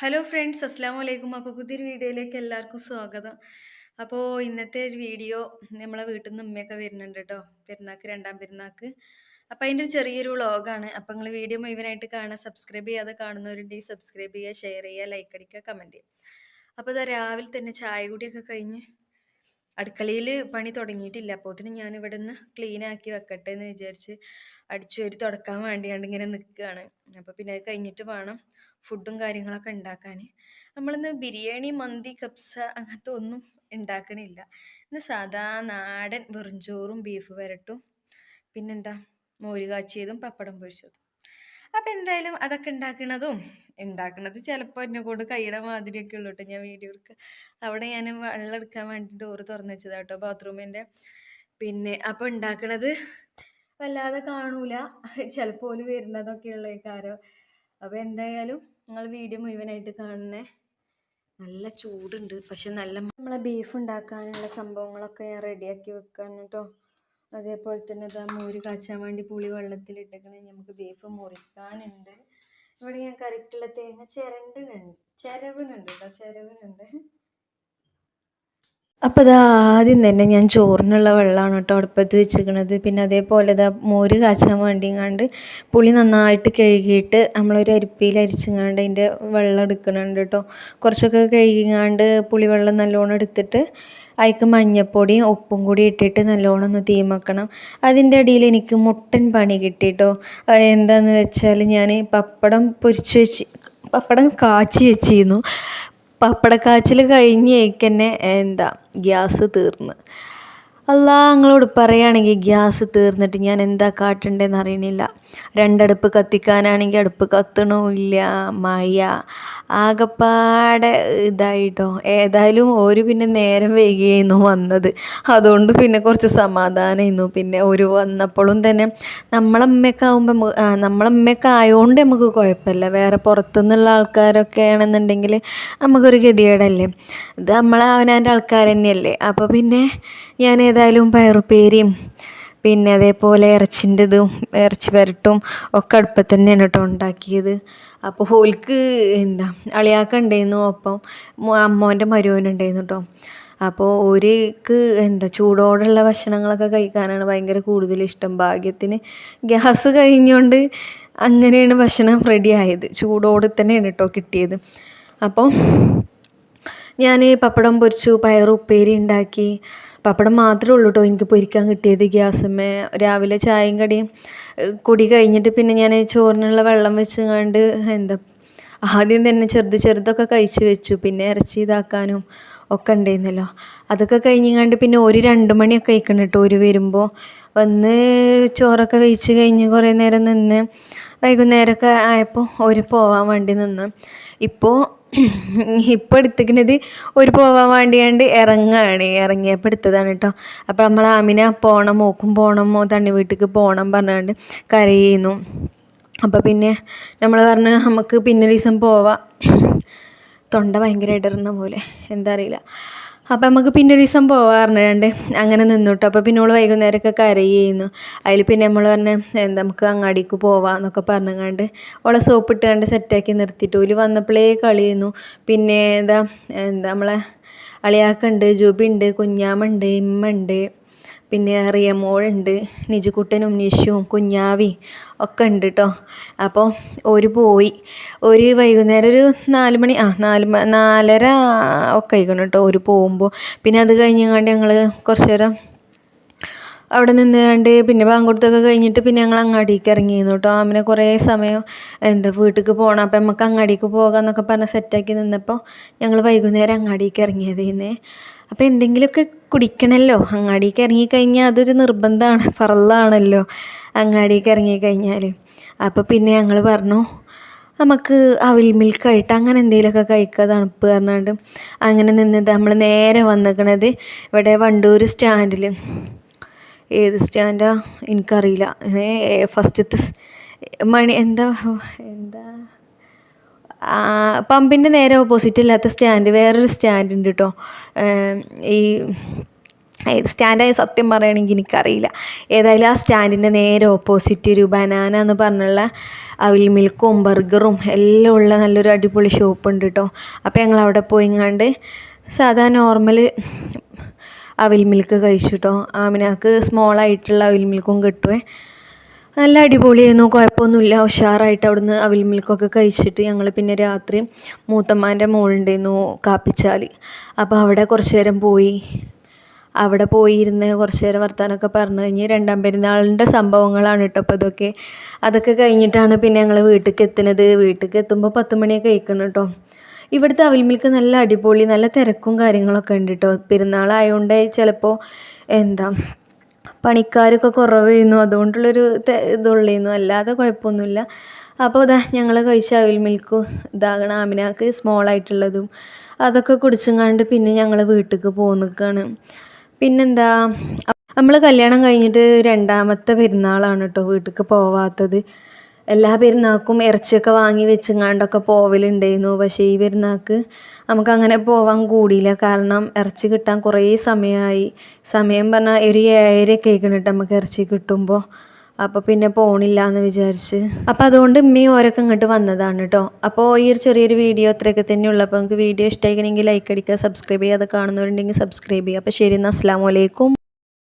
Hello friends അസ്സാം വലൈക്കും അപ്പോൾ പുതിയൊരു വീഡിയോയിലേക്ക് എല്ലാവർക്കും സ്വാഗതം. അപ്പോൾ ഇന്നത്തെ ഒരു വീഡിയോ നമ്മളെ വീട്ടിൽ നിന്ന് ഉമ്മയൊക്കെ വരുന്നുണ്ട് കേട്ടോ പെരുന്നാക്ക് രണ്ടാം പെരുന്നാക്ക്. അപ്പോൾ അതിന്റെ ഒരു ചെറിയൊരു വ്ളോഗാണ്. അപ്പോൾ നിങ്ങൾ വീഡിയോ മുഴുവനായിട്ട് കാണാൻ സബ്സ്ക്രൈബ് ചെയ്യാതെ കാണുന്നവരുണ്ടെങ്കിൽ സബ്സ്ക്രൈബ് ചെയ്യുക ഷെയർ ചെയ്യുക ലൈക്ക് അടിക്കുക കമന്റ് ചെയ്യുക. അപ്പോൾ ഇതാ രാവിലെ തന്നെ ചായ കൂടിയൊക്കെ കഴിഞ്ഞ് അടുക്കളയിൽ പണി തുടങ്ങിയിട്ടില്ല. അപ്പോൾ തന്നെ ഞാൻ ഇവിടെ നിന്ന് ക്ലീൻ ആക്കി വെക്കട്ടെ എന്ന് വിചാരിച്ച് അടിച്ചു വരി തുടക്കാൻ വേണ്ടിയാണ്ട് ഇങ്ങനെ നിൽക്കുകയാണ് അപ്പോൾ പിന്നെ അത് കഴിഞ്ഞിട്ട് വേണം ഫുഡും കാര്യങ്ങളൊക്കെ ഉണ്ടാക്കാൻ നമ്മളിന്ന് ബിരിയാണി മന്തി കപ്സ അങ്ങനത്തെ ഒന്നും ഉണ്ടാക്കണില്ല ഇന്ന് സാധാ നാടൻ വെറുംചോറും ബീഫ് വരട്ടും. പിന്നെന്താ? മോര് കാച്ചിയതും പപ്പടം പൊരിച്ചതും. അപ്പം എന്തായാലും അതൊക്കെ ഉണ്ടാക്കണതും ഉണ്ടാക്കണത്. ചിലപ്പോൾ എന്നെ കൊണ്ട് കൈയുടെ മാതിരിയൊക്കെ ഉള്ളൂ കേട്ടോ ഞാൻ വീഡിയോ എടുക്കുക അവിടെ ഞാൻ വെള്ളം എടുക്കാൻ വേണ്ടി ഡോർ തുറന്നു വെച്ചതാ കേട്ടോ ബാത്റൂമിന്റെ പിന്നെ അപ്പോൾ ഉണ്ടാക്കണത് വല്ലാതെ കാണൂല. ചിലപ്പോൾ ഓൽ വരുന്നതൊക്കെ ഉള്ള കാരം അപ്പോൾ എന്തായാലും നിങ്ങൾ വീഡിയോ മുഴുവനായിട്ട് കാണണേ. നല്ല ചൂടുണ്ട്. പക്ഷെ നല്ല നമ്മളെ ബീഫ് ഉണ്ടാക്കാനുള്ള സംഭവങ്ങളൊക്കെ ഞാൻ റെഡിയാക്കി വെക്കാൻ കേട്ടോ അതേപോലെ തന്നെ ഇതാ മോര് കാച്ചാൻ വേണ്ടി പുളി വെള്ളത്തിൽ വെള്ളത്തിലിട്ടേക്കണേ നമുക്ക് ബീഫ് മുറിക്കാനുണ്ട്. ഇവിടെ ഞാൻ കറിക്കുള്ള തേങ്ങ ചിരണ്ടിനുണ്ട് ചിരവിനുണ്ട് കേട്ടോ ചിരവിനുണ്ട് അപ്പോൾ ഇത് ആദ്യം തന്നെ ഞാൻ ചോറിനുള്ള വെള്ളമാണ് കേട്ടോ അടുപ്പത്ത് വെച്ചിരിക്കുന്നത്. പിന്നെ അതേപോലെ ഇതാ മോര് കാച്ചാൻ വേണ്ടിങ്ങാണ്ട് പുളി നന്നായിട്ട് കഴുകിയിട്ട് നമ്മളൊരു അരിപ്പിയിൽ അരിച്ചിങ്ങാണ്ട് അതിന്റെ വെള്ളം എടുക്കണുണ്ട് കേട്ടോ. കുറച്ചൊക്കെ കഴുകിങ്ങാണ്ട് പുളിവെള്ളം നല്ലോണം എടുത്തിട്ട് അതിക്ക് മഞ്ഞപ്പൊടിയും ഉപ്പും കൂടി ഇട്ടിട്ട് നല്ലോണം ഒന്ന് തീമക്കണം. അതിന്റെ ഇടയിൽ എനിക്ക് മുട്ടൻ പണി കിട്ടിയിട്ടോ എന്താണെന്ന് വെച്ചാൽ ഞാൻ പപ്പടം പൊരിച്ച് വെച്ച് പപ്പടം കാച്ചി വെച്ചിരുന്നു. പപ്പടക്കാച്ചിൽ കഴിഞ്ഞേക്കന്നെ എന്താ ഗ്യാസ് തീർന്ന്. അല്ലാ പറയുകയാണെങ്കിൽ ഗ്യാസ് തീർന്നിട്ട് ഞാൻ എന്താ കാട്ടണ്ടേന്ന് അറിയണില്ല. രണ്ടടുപ്പ് കത്തിക്കാനാണെങ്കിൽ അടുപ്പ് കത്തണമില്ല. മഴ ആകപ്പാടെ ഇതായിട്ടോ. ഏതായാലും ഒരു പിന്നെ നേരം വൈകിയായിരുന്നു വന്നത്. അതുകൊണ്ട് പിന്നെ കുറച്ച് സമാധാനമായിരുന്നു പിന്നെ ഒരു വന്നപ്പോഴും തന്നെ നമ്മളമ്മയൊക്കെ ആകുമ്പോൾ നമ്മളമ്മയൊക്കെ ആയതുകൊണ്ട് നമുക്ക് കുഴപ്പമില്ല. വേറെ പുറത്തുനിന്നുള്ള ആൾക്കാരൊക്കെ ആണെന്നുണ്ടെങ്കിൽ നമുക്കൊരു ഗതികേടല്ലേ? ഇത് നമ്മളെ അവനാന്റെ ആൾക്കാർ തന്നെയല്ലേ? അപ്പോൾ പിന്നെ ഞാൻ ഏതായാലും പയറുപ്പേരിയും പിന്നെ അതേപോലെ ഇറച്ചിന്റെതും ഇറച്ചി വരട്ടും ഒക്കെ അടുപ്പത്ത് തന്നെയാണ് കേട്ടോ ഉണ്ടാക്കിയത്. അപ്പോൾ ഹോൽക്ക് എന്താ അളിയാക്ക ഉണ്ടായിരുന്നു. ഒപ്പം അമ്മോന്റെ മരുവനുണ്ടായിരുന്നു കേട്ടോ. അപ്പോൾ ഒരുക്ക് എന്താ ചൂടോടുള്ള ഭക്ഷണങ്ങളൊക്കെ കഴിക്കാനാണ് ഭയങ്കര കൂടുതൽ ഇഷ്ടം. ഭാഗ്യത്തിന് ഗ്യാസ് കഴിഞ്ഞുകൊണ്ട് അങ്ങനെയാണ് ഭക്ഷണം റെഡി ആയത്. ചൂടോടെ തന്നെയാണ് കേട്ടോ കിട്ടിയത്. അപ്പോൾ ഞാൻ പപ്പടം പൊരിച്ചു പയറുപ്പേരി ഉണ്ടാക്കി പപ്പടം മാത്രമേ ഉള്ളൂ കേട്ടോ എനിക്ക് പൊരിക്കാൻ കിട്ടിയത് ഗ്യാസമ്മേ. രാവിലെ ചായയും കടിയും കുടി കഴിഞ്ഞിട്ട് പിന്നെ ഞാൻ ചോറിനുള്ള വെള്ളം വെച്ച് കണ്ട് എന്താ ആദ്യം തന്നെ ചെറുത് ചെറുതൊക്കെ കഴിച്ചു വെച്ചു. പിന്നെ ഇറച്ചി ഇതാക്കാനും ഒക്കെ ഉണ്ടായിരുന്നല്ലോ. അതൊക്കെ കഴിഞ്ഞങ്ങാണ്ട് പിന്നെ ഒരു രണ്ട് മണിയൊക്കെ കഴിക്കണം കേട്ടോ ഒരു വരുമ്പോൾ വന്ന് ചോറൊക്കെ വെയിച്ച് കഴിഞ്ഞ് കുറേ നേരം നിന്ന് വൈകുന്നേരമൊക്കെ ആയപ്പോൾ ഒരു പോവാൻ വേണ്ടി നിന്ന്. ഇപ്പോൾ ഇപ്പോൾ എടുത്തിക്കണത് ഒരു പോവാൻ വേണ്ടിയാണ്ട് ഇറങ്ങുകയാണ് ഇറങ്ങിയപ്പോൾ എടുത്തതാണ് കേട്ടോ അപ്പോൾ നമ്മൾ ആമിന പോകണം മോക്കും പോകണം മോ തണ്ണി വീട്ടിലേക്ക് പോകണം പറഞ്ഞുകൊണ്ട് കരയുന്നു. അപ്പോൾ പിന്നെ നമ്മൾ പറഞ്ഞ് നമുക്ക് പിന്നെ ദിവസം പോവാം. തൊണ്ട ഭയങ്കര ഇടറുന്ന പോലെ. എന്താ അറിയില്ല. അപ്പം നമുക്ക് പിന്നെ ഒരു ദിവസം പോവാറുണ്ട് അങ്ങനെ നിന്നുട്ടോ. അപ്പോൾ പിന്നെ ഓൾ വൈകുന്നേരമൊക്കെ കരയുന്നു അതിൽ പിന്നെ നമ്മൾ പറഞ്ഞ എന്താ നമുക്ക് അങ്ങാടിക്ക് പോവാം എന്നൊക്കെ പറഞ്ഞങ്ങാണ്ട് ഓളെ സോപ്പ് ഇട്ടുകൊണ്ട് സെറ്റാക്കി നിർത്തിയിട്ട് ഓൽ വന്നപ്പോഴേ കളി ചെയ്യുന്നു. പിന്നെ എന്താ എന്താ നമ്മളെ അളിയാക്കുണ്ട് ജുബിണ്ട് കുഞ്ഞാമുണ്ട് ഇമ്മ പിന്നെ റിയമോളുണ്ട് നിജുക്കുട്ടനും നിഷുവും കുഞ്ഞാവി ഒക്കെ ഉണ്ട് കേട്ടോ അപ്പോൾ ഒരു പോയി. ഒരു വൈകുന്നേരം ഒരു നാല് മണി ആ നാല് നാലര ഒക്കെ ആയിക്കണം കേട്ടോ ഒരു പോകുമ്പോൾ പിന്നെ അത് കഴിഞ്ഞങ്ങാണ്ട് ഞങ്ങൾ കുറച്ച് നേരം അവിടെ നിന്ന് കണ്ട് പിന്നെ പാങ്കൊടുത്തൊക്കെ കഴിഞ്ഞിട്ട് പിന്നെ ഞങ്ങൾ അങ്ങാടിക്ക് ഇറങ്ങിയിരുന്നു കേട്ടോ അമ്മനെ കുറേ സമയം എന്താ വീട്ടിലേക്ക് പോകണം അപ്പം നമുക്ക് അങ്ങാടിക്ക് പോകാമെന്നൊക്കെ പറഞ്ഞ് സെറ്റാക്കി നിന്നപ്പോൾ ഞങ്ങൾ വൈകുന്നേരം അങ്ങാടിക്ക് ഇറങ്ങിയതേന്നേ. അപ്പോൾ എന്തെങ്കിലുമൊക്കെ കുടിക്കണമല്ലോ അങ്ങാടിക്ക് ഇറങ്ങിക്കഴിഞ്ഞാൽ അതൊരു നിർബന്ധമാണ്. ഫറലാണല്ലോ അങ്ങാടിക്ക് ഇറങ്ങിക്കഴിഞ്ഞാൽ അപ്പോൾ പിന്നെ ഞങ്ങൾ പറഞ്ഞു നമുക്ക് അവിൽ മിൽക്കായിട്ട് അങ്ങനെ എന്തെങ്കിലുമൊക്കെ കഴിക്കുക തണുപ്പ് പറഞ്ഞാണ്ട്. അങ്ങനെ നിന്നത് നമ്മൾ നേരെ വന്നിക്കണത് ഇവിടെ വണ്ടൂർ സ്റ്റാൻഡിൽ ഏത് സ്റ്റാൻഡാ? എനിക്കറിയില്ല. ഫസ്റ്റത്തെ മണി എന്താ എന്താ? പമ്പിന്റെ നേരെ ഓപ്പോസിറ്റ് ഇല്ലാത്ത സ്റ്റാൻഡ് വേറൊരു സ്റ്റാൻഡ് ഉണ്ട് കേട്ടോ ഈ സ്റ്റാൻഡായ സത്യം പറയുകയാണെങ്കിൽ എനിക്കറിയില്ല. ഏതായാലും ആ സ്റ്റാൻഡിന്റെ നേരെ ഓപ്പോസിറ്റ് ഒരു ബനാന എന്ന് പറഞ്ഞുള്ള അവിൽ മിൽക്കും ബർഗറും എല്ലാം ഉള്ള നല്ലൊരു അടിപൊളി ഷോപ്പ് ഉണ്ട് കേട്ടോ അപ്പോൾ ഞങ്ങൾ അവിടെ പോയിങ്ങാണ്ട് സാധാ നോർമൽ അവിൽ മിൽക്ക് കഴിച്ചു കേട്ടോ ആമിനാക്ക് സ്മോളായിട്ടുള്ള അവിൽ മിൽക്കും കിട്ടുമേ നല്ല അടിപൊളിയായിരുന്നു. കുഴപ്പമൊന്നുമില്ല. ഉഷാറായിട്ട് അവിടുന്ന് അവിൽ മിൽക്കൊക്കെ കഴിച്ചിട്ട് ഞങ്ങൾ പിന്നെ രാത്രി മൂത്തമ്മാന്റെ മോളുണ്ടായിരുന്നു കാപ്പിച്ചാൽ അപ്പോൾ അവിടെ കുറച്ച് നേരം പോയി. അവിടെ പോയിരുന്ന് കുറച്ച് നേരം വർത്താനമൊക്കെ പറഞ്ഞു കഴിഞ്ഞ് രണ്ടാം പെരുന്നാളിന്റെ സംഭവങ്ങളാണ് കേട്ടോ അപ്പോൾ ഇതൊക്കെ. അതൊക്കെ കഴിഞ്ഞിട്ടാണ് പിന്നെ ഞങ്ങൾ വീട്ടിലേക്ക് എത്തുന്നത്. വീട്ടിലേക്ക് എത്തുമ്പോൾ പത്ത് മണിയൊക്കെ കഴിക്കണം കേട്ടോ. ഇവിടുത്തെ അവിൽ മിൽക്ക് നല്ല അടിപൊളി നല്ല തിരക്കും കാര്യങ്ങളൊക്കെ ഉണ്ട് കേട്ടോ. പെരുന്നാളായതുകൊണ്ട് ചിലപ്പോൾ എന്താ പണിക്കാരൊക്കെ കുറവായിരുന്നു അതുകൊണ്ടുള്ളൊരു ഇതുള്ളായിരുന്നു അല്ലാതെ കുഴപ്പമൊന്നുമില്ല. അപ്പോൾ ഇതാ ഞങ്ങൾ കഴിച്ച അവിൽ മിൽക്കും ഇതാകണ. ആമിനാക്ക് സ്മോൾ ആയിട്ടുള്ളതും അതൊക്കെ കുടിച്ചുങ്ങാണ്ട് പിന്നെ ഞങ്ങൾ വീട്ടിലേക്ക് പോന്നിക്കാണ്. പിന്നെന്താ? നമ്മൾ കല്യാണം കഴിഞ്ഞിട്ട് രണ്ടാമത്തെ പെരുന്നാളാണ് കേട്ടോ വീട്ടിലേക്ക് പോവാത്തത്. എല്ലാ പെരുന്നാൾക്കും ഇറച്ചിയൊക്കെ വാങ്ങി വെച്ചങ്ങാണ്ടൊക്കെ പോവലുണ്ടായിരുന്നു. പക്ഷേ ഈ പെരുന്നാൾക്ക് നമുക്ക് അങ്ങനെ പോവാൻ കൂടിയില്ല. കാരണം ഇറച്ചി കിട്ടാൻ കുറേ സമയമായി. സമയം പറഞ്ഞാൽ ഒരു ഏഴരയൊക്കെ ആയിക്കണം കേട്ടോ നമുക്ക് ഇറച്ചി കിട്ടുമ്പോൾ അപ്പോൾ പിന്നെ പോണില്ല എന്ന് വിചാരിച്ച്. അപ്പോൾ അതുകൊണ്ട് ഉമ്മയും ഓരൊക്കെ ഇങ്ങോട്ട് വന്നതാണ് കേട്ടോ അപ്പോൾ ഈ ഒരു ചെറിയൊരു വീഡിയോ അത്രയൊക്കെ തന്നെ ഉള്ളു. അപ്പോൾ നമുക്ക് വീഡിയോ ഇഷ്ടമായിക്കണമെങ്കിൽ ലൈക്ക് അടിക്കുക സബ്സ്ക്രൈബ് ചെയ്യുക അത് കാണുന്നവരുണ്ടെങ്കിൽ സബ്സ്ക്രൈബ് ചെയ്യുക. അപ്പോൾ ശരി എന്നാൽ അസ്സാം വലൈക്കും